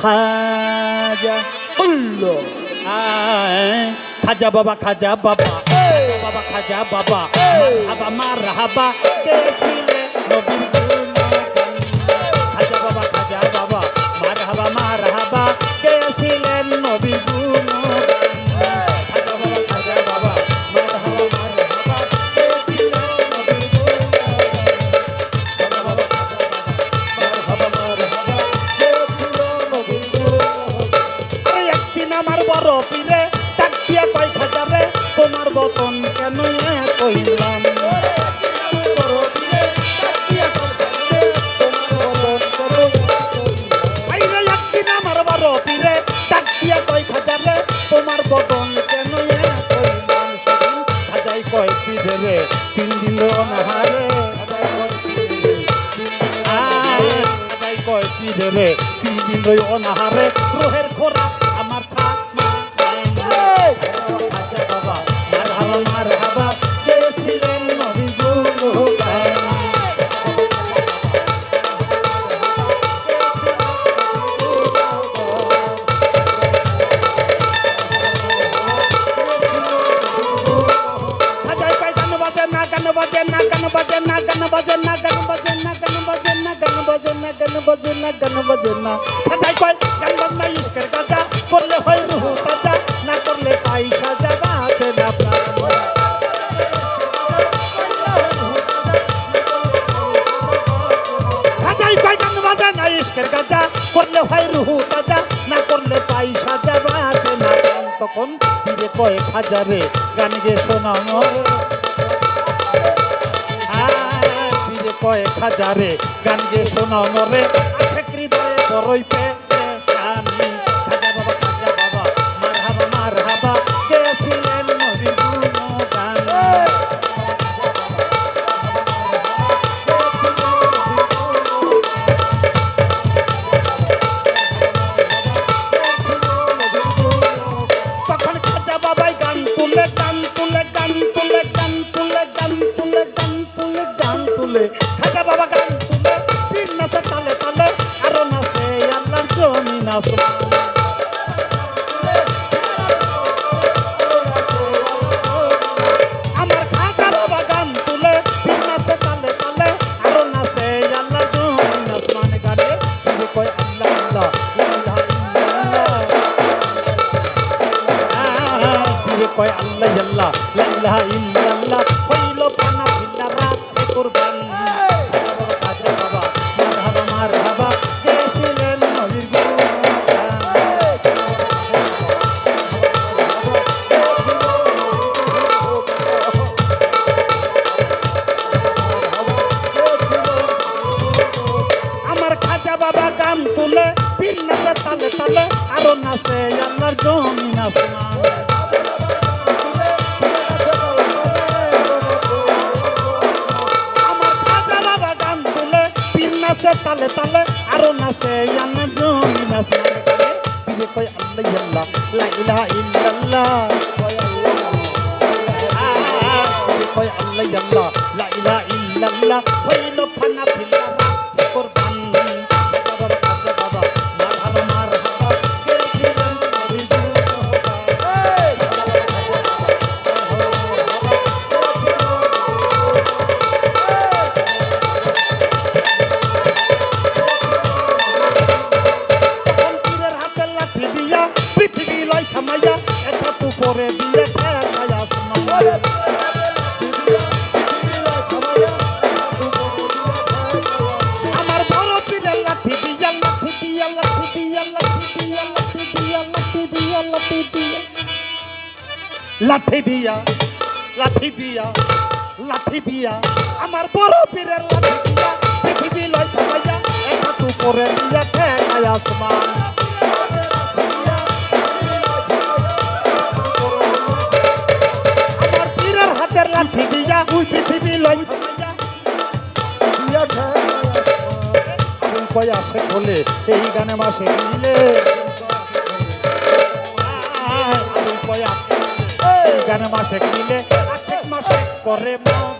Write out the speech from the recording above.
খাজা। খাজা বাবা খাজা বাবা। বাবা খাজা বাবা মারহাবা মারহাবা দেশিলে নবীর মতন কেন ভাজাই কয়েকটি দেবে তিন দিন অনাহারে ভাজাই কয়েকটি দেবে তিন দিন অনাহারে রোহের খোরাক গান বাজে না, গান বাজে না, গান বাজে না, গান বাজে না, গান বাজে না, গান বাজে না, গান বাজে না। খাজাই কয়, গান বাজনা ইশকের গাজা, করলে হয় রুহু তাজা, না করলে পয়সা যাবা আছে না খাজাই কয়, গান বাজে না ইশকের গাজা, করলে হয় রুহু তাজা, না করলে পয়সা যাবা আছে না তখন ফিরে কয় খাজারে গান গে শোনা কয়েক হাজারে। গান গে শোনা মরে আছে হৃদয়ে বড়ই পে তুলে খাজা হ্যাঁ বাবা গান তুলে, তিন নাচে তালে তালে, আরও নাচে আল্লাহর জমি নাচে মানে কয়, আল্লাহ আল্লাহ লাল্লাহ ইল্লাল্লাহ হ্যাঁ, হ্যাঁ, হইল পানা গান তুলে পীর নাচে তালে তালে, আরও নাচে, আল্লাহর জমিন আসমান আমার খাজা বাবা গান তুলে পীর নাচে, তালে তালে, আরও নাচে, আল্লাহর জমিন আসমান কয়, আল্লাহ আল্লাহ, লা ইলাহা ইল্লাল্লাহ। ফিরে কয়, আল্লাহ আল্লাহ, লা ইলাহা ইল্লাল্লাহ। লাঠি দিয়া লাঠি দিয়া লাঠি দিয়া আমার বড় পীরের লাঠি দিয়া পৃথিবী লয় থামাইয়া এটা তু করে দিয়ে ঠেকায় আসমান আমার পীরের হাতের লাঠি দিয়া ওই পৃথিবী লয় কয় আসে বলে এই গানে মাসে মিলে। কয় আসে রমজান মাসে কিনে আশেক মাসে করে মন।